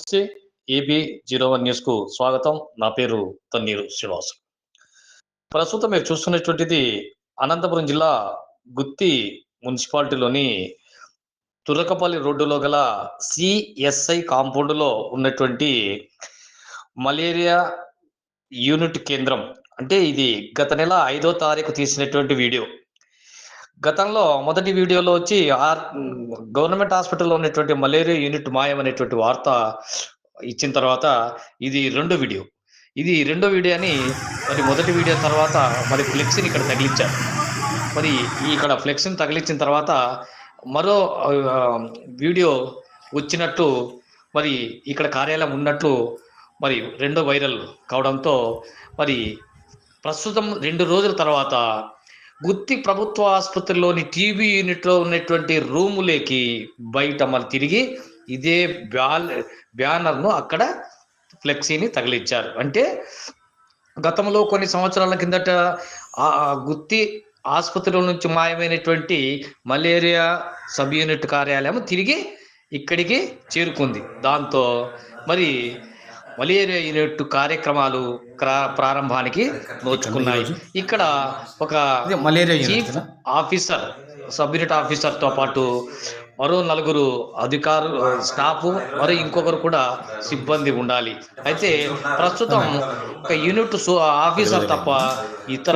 నమస్తే AB zero one న్యూస్కు స్వాగతం. నా పేరు తన్నీరు శ్రీనివాస్. ప్రస్తుతం మీరు చూస్తున్నటువంటిది అనంతపురం జిల్లా గుత్తి మున్సిపాలిటీలోని తురకపల్లి రోడ్డులో గల సిఎస్ఐ కాంపౌండ్లో ఉన్నటువంటి మలేరియా యూనిట్ కేంద్రం. అంటే ఇది గత నెల ఐదో తారీఖు తీసినటువంటి వీడియో. గతంలో మొదటి వీడియోలో వచ్చి గవర్నమెంట్ హాస్పిటల్లో ఉన్నటువంటి మలేరియా యూనిట్ మాయం అనేటువంటి వార్త ఇచ్చిన తర్వాత ఇది రెండో వీడియో. ఇది రెండో వీడియో అని మరి మొదటి వీడియో తర్వాత మరి ఫ్లెక్సీని ఇక్కడ తగిలించారు. మరి ఇక్కడ ఫ్లెక్సీని తగిలించిన తర్వాత మరో వీడియో వచ్చినట్టు మరి ఇక్కడ కార్యాలయం ఉన్నట్లు మరి రెండో వైరల్ కావడంతో మరి ప్రస్తుతం రెండు రోజుల తర్వాత గుత్తి ప్రభుత్వ ఆసుపత్రిలోని టీబీ యూనిట్లో ఉన్నటువంటి రూములేకి బయట మళ్ళీ తిరిగి ఇదే బ్యాల్ బ్యానర్ను అక్కడ ఫ్లెక్సీని తగిలించారు. అంటే గతంలో కొన్ని సంవత్సరాల కిందట గుత్తి ఆసుపత్రిలో నుంచి మాయమైనటువంటి మలేరియా సబ్ యూనిట్ కార్యాలయం తిరిగి ఇక్కడికి చేరుకుంది. దాంతో మరి మలేరియా యూనిట్ కార్యక్రమాలు క్రా- ప్రారంభానికి నోచుకున్నాయి. ఇక్కడ ఒక చీఫ్? ఆఫీసర్ సబ్ యూనిట్ ఆఫీసర్తో పాటు మరో నలుగురు అధికారులు స్టాఫ్ మరి ఇంకొకరు కూడా సిబ్బంది ఉండాలి. అయితే ప్రస్తుతం ఒక యూనిట్ సు- ఆఫీసర్ తప్ప ఇతర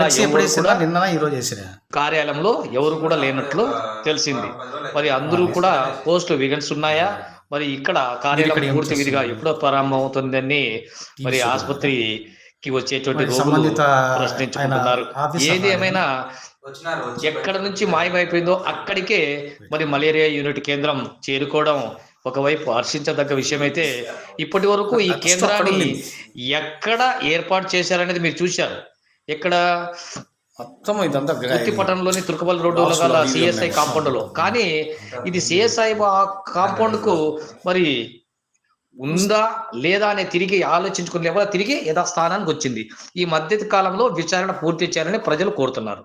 కార్యాలయంలో ఎవరు కూడా లేనట్లు తెలిసింది. మరి అందరూ కూడా పోస్టులు విగన్స్ ఉన్నాయా? మరి ఇక్కడ కార్యాలయం ఏం పూర్తి విధిగా ఎప్పుడో ప్రారంభం అవుతుందని మరి ఆసుపత్రికి వచ్చేటువంటి సంబంధిత ప్రశ్నించుకుంటున్నారు. ఏది ఏమైనా ఎక్కడ నుంచి మాయమైపోయిందో అక్కడికే మరి మలేరియా యూనిట్ కేంద్రం చేరుకోవడం ఒకవైపు హర్షించదగ్గ విషయం అయితే ఇప్పటి వరకు ఈ కేంద్రాన్ని. ఎక్కడ ఏర్పాటు చేశారనేది మీరు చూశారు? ఎక్కడ మొత్తం ఇదంతా తుర్కపల్లి రోడ్డులో గల సిఎస్ఐ. కాంపౌండ్లో కానీ ఇది సిఎస్ఐ కాంపౌండ్కు మరి ఉందా లేదా అనే తిరిగి ఆలోచించుకుని లేకపోతే తిరిగి యథాస్థానానికి వచ్చింది. ఈ మధ్య కాలంలో విచారణ పూర్తి చేయాలని ప్రజలు కోరుతున్నారు.